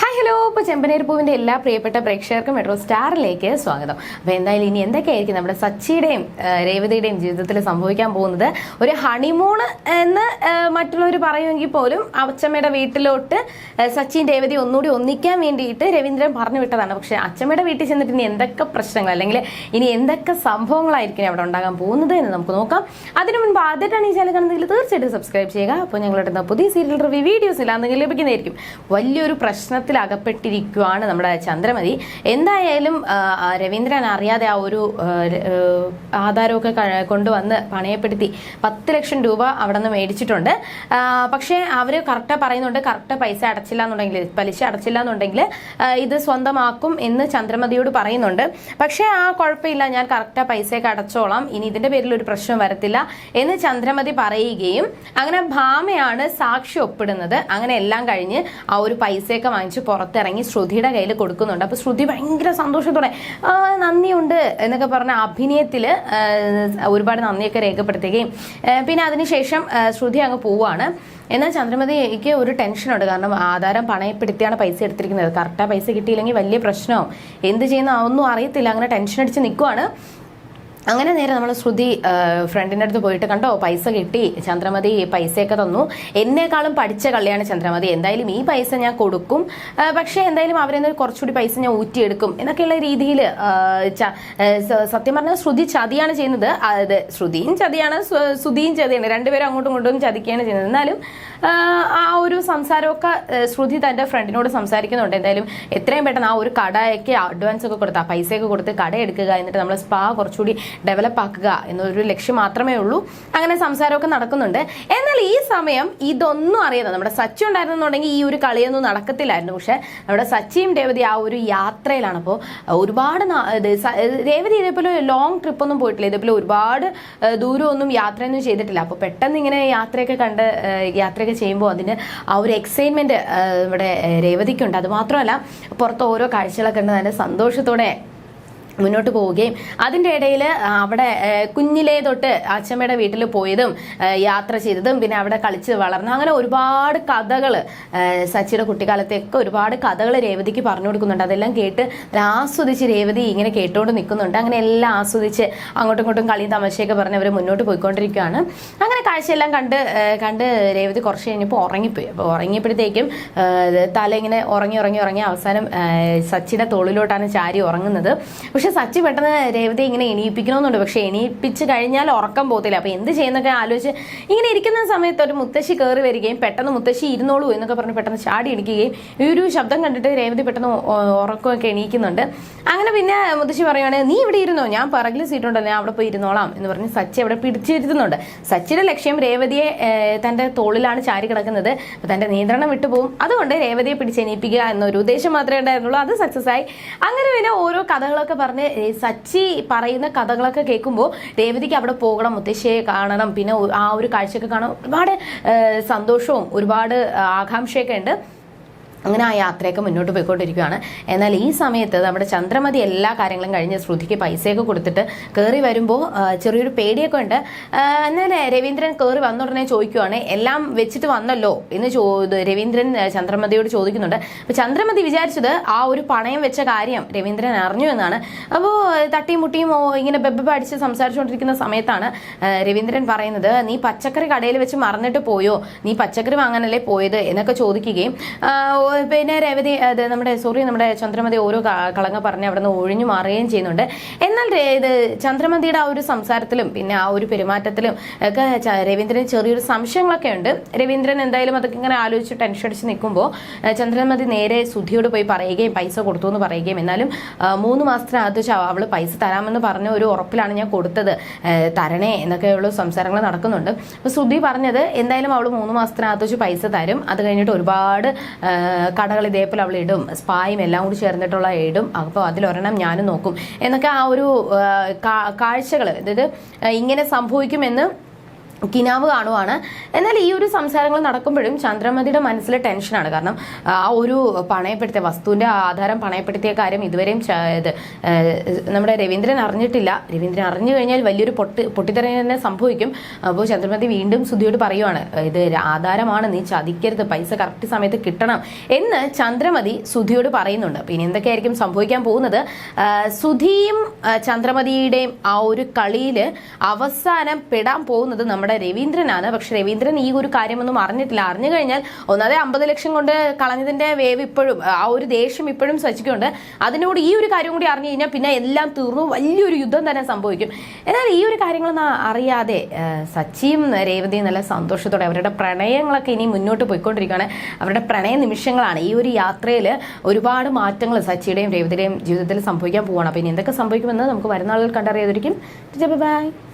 Hi hello ഇപ്പോൾ ചെമ്പനീർ പൂവിന്റെ എല്ലാ പ്രിയപ്പെട്ട പ്രേക്ഷകർക്കും മെട്രോ സ്റ്റാറിലേക്ക് സ്വാഗതം. അപ്പോൾ എന്തായാലും ഇനി എന്തൊക്കെയായിരിക്കും നമ്മുടെ സച്ചിയുടെയും രേവതിയുടെയും ജീവിതത്തിൽ സംഭവിക്കാൻ പോകുന്നത്? ഒരു ഹണിമൂൺ എന്ന് മറ്റുള്ളവർ പറയുമെങ്കിൽ പോലും അച്ഛമ്മയുടെ വീട്ടിലോട്ട് സച്ചിൻ രേവതി ഒന്നുകൂടി ഒന്നിക്കാൻ വേണ്ടിയിട്ട് രവീന്ദ്രൻ പറഞ്ഞു വിട്ടതാണ്. പക്ഷേ അച്ഛമ്മയുടെ വീട്ടിൽ ചെന്നിട്ട് ഇനി എന്തൊക്കെ പ്രശ്നങ്ങൾ അല്ലെങ്കിൽ ഇനി എന്തൊക്കെ സംഭവങ്ങളായിരിക്കും അവിടെ ഉണ്ടാകാൻ പോകുന്നത് എന്ന് നമുക്ക് നോക്കാം. അതിനു മുൻപ് ആദ്യമായിട്ടാണ് ഈ ചാനൽ കാണുന്നതെങ്കിൽ തീർച്ചയായിട്ടും സബ്സ്ക്രൈബ് ചെയ്യുക. അപ്പോൾ ഞങ്ങളുടെ പുതിയ സീരിയൽ റിവ്യൂ വീഡിയോസ് ഇല്ലാന്നെങ്കിൽ ലഭിക്കുന്നതായിരിക്കും. വലിയൊരു പ്രശ്നത്തിൽ അകപ്പെട്ടിരിക്കുകയാണ് നമ്മുടെ ചന്ദ്രമതി. എന്തായാലും രവീന്ദ്രൻ അറിയാതെ ആ ഒരു ആധാരമൊക്കെ കൊണ്ടുവന്ന് പണയപ്പെടുത്തി പത്ത് ലക്ഷം രൂപ അവിടെ നിന്ന് മേടിച്ചിട്ടുണ്ട് പക്ഷേ അവർ കറക്റ്റ് പറയുന്നുണ്ട് കറക്റ്റ് പൈസ അടച്ചില്ല എന്നുണ്ടെങ്കിൽ പലിശ അടച്ചില്ല എന്നുണ്ടെങ്കിൽ ഇത് സ്വന്തമാക്കും എന്ന് ചന്ദ്രമതിയോട് പറയുന്നുണ്ട്. പക്ഷേ ആ കുഴപ്പമില്ല ഞാൻ കറക്റ്റ് പൈസയൊക്കെ അടച്ചോളാം ഇനി ഇതിന്റെ പേരിൽ ഒരു പ്രശ്നം വരത്തില്ല എന്ന് ചന്ദ്രമതി പറയുകയും അങ്ങനെ ഭാമയാണ് സാക്ഷി ഒപ്പിടുന്നത്. അങ്ങനെ എല്ലാം കഴിഞ്ഞ് ആ ഒരു പൈസയൊക്കെ വാങ്ങിച്ച് പുറത്തിറങ്ങി ശ്രുതിയുടെ കയ്യിൽ കൊടുക്കുന്നുണ്ട്. അപ്പൊ ശ്രുതി ഭയങ്കര സന്തോഷത്തോടെ "ആ, നന്ദിയുണ്ട് എന്നൊക്കെ പറഞ്ഞ അഭിനയത്തിൽ ഒരുപാട് നന്ദിയൊക്കെ രേഖപ്പെടുത്തുകയും പിന്നെ അതിനുശേഷം ശ്രുതി അങ്ങ് പോവാണ്. എന്നാൽ ചന്ദ്രമതിക്ക് ഒരു ടെൻഷനുണ്ട്. കാരണം ആധാരം പണയപ്പെടുത്തിയാണ് പൈസ എടുത്തിരിക്കുന്നത്. കറക്റ്റാ പൈസ കിട്ടിയില്ലെങ്കിൽ വലിയ പ്രശ്നമാവും എന്ത് ചെയ്യുന്ന ഒന്നും അറിയത്തില്ല. അങ്ങനെ ടെൻഷൻ അടിച്ച് നിൽക്കുവാണ് അങ്ങനെ നേരെ നമ്മൾ ശ്രുതി ഫ്രണ്ടിന്റെ അടുത്ത് പോയിട്ട് കണ്ടോ പൈസ കിട്ടി ചന്ദ്രമതി പൈസയൊക്കെ തന്നു. എന്നെക്കാളും പഠിച്ച കള്ളിയാണ് ചന്ദ്രമതി. എന്തായാലും ഈ പൈസ ഞാൻ കൊടുക്കും. പക്ഷേ എന്തായാലും അവരെ നിന്ന് കുറച്ചുകൂടി പൈസ ഞാൻ ഊറ്റിയെടുക്കും എന്നൊക്കെയുള്ള രീതിയിൽ സത്യം പറഞ്ഞാൽ ശ്രുതി ചതിയാണ് ചെയ്യുന്നത്. അതായത് ശ്രുതിയും ചതിയാണ് ശ്രുതിയും ചതിയാണ്. രണ്ടുപേരും അങ്ങോട്ടും ഇങ്ങോട്ടും ചതിക്കുകയാണ് ചെയ്യുന്നത്. എന്നാലും ആ ഒരു സംസാരമൊക്കെ ശ്രുതി തന്റെ ഫ്രണ്ടിനോട് സംസാരിക്കുന്നുണ്ട്. എന്തായാലും എത്രയും പെട്ടെന്ന് ആ ഒരു കടയൊക്കെ അഡ്വാൻസ് ഒക്കെ കൊടുത്ത് ആ പൈസയൊക്കെ കൊടുത്ത് കട എടുക്കുക എന്നിട്ട് നമ്മൾ സ്പാ കുറച്ചുകൂടി ഡെവലപ്പ് ആക്കുക എന്നൊരു ലക്ഷ്യം മാത്രമേ ഉള്ളൂ. അങ്ങനെ സംസാരമൊക്കെ നടക്കുന്നുണ്ട്. എന്നാൽ ഈ സമയം ഇതൊന്നും അറിയാതെ നമ്മുടെ സച്ചി ഉണ്ടായിരുന്നുണ്ടെങ്കിൽ ഈ ഒരു കളിയൊന്നും നടക്കത്തില്ലായിരുന്നു. പക്ഷെ നമ്മുടെ സച്ചിയും രേവതി ആ ഒരു യാത്രയിലാണ്. അപ്പോൾ ഒരുപാട് രേവതി ഇതേപോലെ ലോങ് ട്രിപ്പൊന്നും പോയിട്ടില്ല. ഇതേപോലെ ഒരുപാട് ദൂരമൊന്നും യാത്രയൊന്നും ചെയ്തിട്ടില്ല. അപ്പോൾ പെട്ടെന്ന് ഇങ്ങനെ യാത്രയൊക്കെ കണ്ട് യാത്രയൊക്കെ ചെയ്യുമ്പോൾ അതിന് ആ ഒരു എക്സൈറ്റ്മെന്റ് ഇവിടെ രേവതിക്കുണ്ട്. അതുമാത്രമല്ല പുറത്ത് ഓരോ കാഴ്ചകളൊക്കെ ഉണ്ട് നല്ല സന്തോഷത്തോടെ മുന്നോട്ട് പോവുകയും അതിന്റെ ഇടയിൽ അവിടെ കുഞ്ഞിലേ തൊട്ട് അച്ഛമ്മയുടെ വീട്ടിൽ പോയതും യാത്ര ചെയ്തതും പിന്നെ അവിടെ കളിച്ച് വളർന്ന അങ്ങനെ ഒരുപാട് കഥകൾ സച്ചിയുടെ കുട്ടിക്കാലത്തെയൊക്കെ ഒരുപാട് കഥകൾ രേവതിക്ക് പറഞ്ഞു കൊടുക്കുന്നുണ്ട്. അതെല്ലാം കേട്ട് ആസ്വദിച്ച് രേവതി ഇങ്ങനെ കേട്ടുകൊണ്ട് നിൽക്കുന്നുണ്ട്. അങ്ങനെ എല്ലാം ആസ്വദിച്ച് അങ്ങോട്ടും ഇങ്ങോട്ടും കളിയും തമാശയൊക്കെ പറഞ്ഞ് അവർ മുന്നോട്ട് പോയിക്കൊണ്ടിരിക്കുകയാണ്. അങ്ങനെ കാഴ്ചയെല്ലാം കണ്ട് കണ്ട് രേവതി കുറച്ച് കഴിഞ്ഞപ്പോൾ ഉറങ്ങിപ്പോയി. അപ്പോൾ ഉറങ്ങിയപ്പോഴത്തേക്കും തല ഇങ്ങനെ ഉറങ്ങി ഉറങ്ങി ഉറങ്ങി അവസാനം സച്ചിയുടെ തോളിലോട്ടാണ് ചാരി ഉറങ്ങുന്നത്. പക്ഷെ സച്ചി പെട്ടെന്ന് രേവതി ഇങ്ങനെ എണീപ്പിക്കണമെന്നുണ്ട്. പക്ഷെ എണീപ്പിച്ച് കഴിഞ്ഞാൽ ഉറക്കം പോകത്തില്ല. അപ്പൊ എന്ത് ചെയ്യുന്നൊക്കെ ആലോചിച്ച് ഇങ്ങനെ ഇരിക്കുന്ന സമയത്ത് ഒരു മുത്തശ്ശി കയറി വരികയും പെട്ടെന്ന് മുത്തശ്ശി ഇരുന്നോളൂ എന്നൊക്കെ പറഞ്ഞ് പെട്ടെന്ന് ചാടി എണീക്കുകയും ഈ ഒരു ശബ്ദം കണ്ടിട്ട് രേവതി പെട്ടെന്ന് ഉറക്കമൊക്കെ എണീക്കുന്നുണ്ട്. അങ്ങനെ പിന്നെ മുത്തശ്ശി പറയുകയാണ് നീ ഇവിടെ ഇരുന്നോ? ഞാൻ പറകിൽ സീറ്റുണ്ടല്ലോ ഞാൻ അവിടെ പോയി ഇരുന്നോളാം. എന്ന് പറഞ്ഞ് സച്ചി അവിടെ പിടിച്ചിരുത്തുന്നുണ്ട്. സച്ചിയുടെ ലക്ഷ്യം രേവതിയെ തന്റെ തോളിലാണ് ചാരി കിടക്കുന്നത്. അപ്പൊ തന്റെ നിയന്ത്രണം വിട്ടുപോകും അതുകൊണ്ട് രേവതിയെ പിടിച്ചെണീപ്പിക്കുക എന്നൊരു ഉദ്ദേശം മാത്രമേ ഉണ്ടായിരുന്നുള്ളൂ. അത് സക്സസ് ആയി. അങ്ങനെ പിന്നെ ഓരോ കഥകളൊക്കെ പറഞ്ഞ് ഏ, സച്ചി പറയുന്ന കഥകളൊക്കെ കേൾക്കുമ്പോൾ രേവതിക്ക് അവിടെ പോകണം മുത്തശ്ശിയെ കാണണം പിന്നെ ആ ഒരു കാഴ്ചയൊക്കെ കാണാൻ ഒരുപാട് സന്തോഷവും ഒരുപാട് ആകാംക്ഷയൊക്കെ ഉണ്ട്. അങ്ങനെ ആ യാത്രയൊക്കെ മുന്നോട്ട് പോയിക്കൊണ്ടിരിക്കുകയാണ്. എന്നാൽ ഈ സമയത്ത് നമ്മുടെ ചന്ദ്രമതി എല്ലാ കാര്യങ്ങളും കഴിഞ്ഞ് ശ്രുതിക്ക് പൈസയൊക്കെ കൊടുത്തിട്ട് കയറി വരുമ്പോൾ ചെറിയൊരു പേടിയൊക്കെ ഉണ്ട്. എന്നാൽ രവീന്ദ്രൻ കയറി വന്ന ഉടനെ ചോദിക്കുവാണ് എല്ലാം വെച്ചിട്ട് വന്നല്ലോ? എന്ന് ചോ രവീന്ദ്രൻ ചന്ദ്രമതിയോട് ചോദിക്കുന്നുണ്ട്. അപ്പോൾ ചന്ദ്രമതി വിചാരിച്ചത് ആ ഒരു പണയം വെച്ച കാര്യം രവീന്ദ്രൻ അറിഞ്ഞു എന്നാണ്. അപ്പോൾ തട്ടിയും മുട്ടിയും ഇങ്ങനെ ബെബ്ബ അടിച്ച് സംസാരിച്ചുകൊണ്ടിരിക്കുന്ന സമയത്താണ് രവീന്ദ്രൻ പറയുന്നത് നീ പച്ചക്കറി കടയിൽ വെച്ച് മറന്നിട്ട് പോയോ? നീ പച്ചക്കറി വാങ്ങാനല്ലേ പോയത്? എന്നൊക്കെ ചോദിക്കുകയും പിന്നെ രവതി അത് നമ്മുടെ സോറി നമ്മുടെ ചന്ദ്രമതി ഓരോ കളങ്ങ പറഞ്ഞ് അവിടെ നിന്ന് ഒഴിഞ്ഞു മാറുകയും ചെയ്യുന്നുണ്ട്. എന്നാൽ ഇത് ചന്ദ്രമതിയുടെ ആ ഒരു സംസാരത്തിലും പിന്നെ ആ ഒരു പെരുമാറ്റത്തിലും ഒക്കെ രവീന്ദ്രന് ചെറിയൊരു സംശയങ്ങളൊക്കെ ഉണ്ട്. രവീന്ദ്രൻ എന്തായാലും അതൊക്കെ ഇങ്ങനെ ആലോചിച്ച് ടെൻഷൻ അടിച്ച് നിൽക്കുമ്പോൾ ചന്ദ്രമതി നേരെ സുധിയോട് പോയി പറയുകയും പൈസ കൊടുത്തു എന്ന് പറയുകയും എന്നാലും മൂന്ന് മാസത്തിനകത്ത് അവൾ പൈസ തരാമെന്ന് പറഞ്ഞ ഒരു ഉറപ്പിലാണ് ഞാൻ കൊടുത്തത്. തരണേ എന്നൊക്കെയുള്ള സംസാരങ്ങൾ നടക്കുന്നുണ്ട്. അപ്പോൾ സുധി പറഞ്ഞത് എന്തായാലും അവൾ മൂന്ന് മാസത്തിനകത്ത് വെച്ച് പൈസ തരും. അത് കഴിഞ്ഞിട്ട് ഒരുപാട് കടകൾ ഇതേപോലെ അവൾ ഇടും സ്പായും എല്ലാം കൂടി ചേർന്നിട്ടുള്ള ഇടും അപ്പോൾ അതിലൊരെണ്ണം ഞാനും നോക്കും. എന്നൊക്കെ ആ ഒരു കാഴ്ചകൾ അതായത് ഇങ്ങനെ സംഭവിക്കുമെന്ന് കിനാവ് കാണുവാണ്. എന്നാൽ ഈ ഒരു സംസാരങ്ങൾ നടക്കുമ്പോഴും ചന്ദ്രമതിയുടെ മനസ്സിൽ ടെൻഷനാണ്. കാരണം ആ ഒരു പണയപ്പെടുത്തിയ വസ്തുവിന്റെ ആധാരം പണയപ്പെടുത്തിയ കാര്യം ഇതുവരെയും ഇത് നമ്മുടെ രവീന്ദ്രൻ അറിഞ്ഞിട്ടില്ല. രവീന്ദ്രൻ അറിഞ്ഞു കഴിഞ്ഞാൽ വലിയൊരു പൊട്ടി പൊട്ടിത്തെറി തന്നെ സംഭവിക്കും. അപ്പോൾ ചന്ദ്രമതി വീണ്ടും സുധിയോട് പറയുവാണ് ഇത് ആധാരമാണ് നീ ചതിക്കരുത് പൈസ കറക്റ്റ് സമയത്ത് കിട്ടണം എന്ന് ചന്ദ്രമതി സുധിയോട് പറയുന്നുണ്ട്. പിന്നെ എന്തൊക്കെയായിരിക്കും സംഭവിക്കാൻ പോകുന്നത്? സുധിയും ചന്ദ്രമതിയുടെയും ആ ഒരു കളിയിൽ അവസാനം പെടാൻ പോകുന്നത് നമ്മുടെ രവീന്ദ്രനാണ്. പക്ഷെ രവീന്ദ്രൻ ഈ ഒരു കാര്യമൊന്നും അറിഞ്ഞിട്ടില്ല. അറിഞ്ഞു കഴിഞ്ഞാൽ ഒന്നാതെ അമ്പത് ലക്ഷം കൊണ്ട് കളഞ്ഞതിന്റെ വേവ് ഇപ്പോഴും ആ ഒരു ദേഷ്യം ഇപ്പോഴും സച്ചിക്കുണ്ട് അതിനോട് ഈ ഒരു കാര്യം കൂടി അറിഞ്ഞു കഴിഞ്ഞാൽ പിന്നെ എല്ലാം തീർന്നു. വലിയൊരു യുദ്ധം തന്നെ സംഭവിക്കും. എന്നാൽ ഈ ഒരു കാര്യങ്ങളൊന്നും അറിയാതെ സച്ചിയും രേവതിയും നല്ല സന്തോഷത്തോടെ അവരുടെ പ്രണയങ്ങളൊക്കെ ഇനി മുന്നോട്ട് പോയിക്കൊണ്ടിരിക്കുകയാണ്. അവരുടെ പ്രണയ നിമിഷങ്ങളാണ്. ഈ ഒരു യാത്രയിൽ ഒരുപാട് മാറ്റങ്ങൾ സച്ചിയുടെയും രേവതിയുടെയും ജീവിതത്തിൽ സംഭവിക്കാൻ പോവുകയാണ്. അപ്പോൾ ഇനി എന്തൊക്കെ സംഭവിക്കുമെന്ന് നമുക്ക് വരുന്ന ആളുകൾ കണ്ടറിയാതിരിക്കും. ബൈ.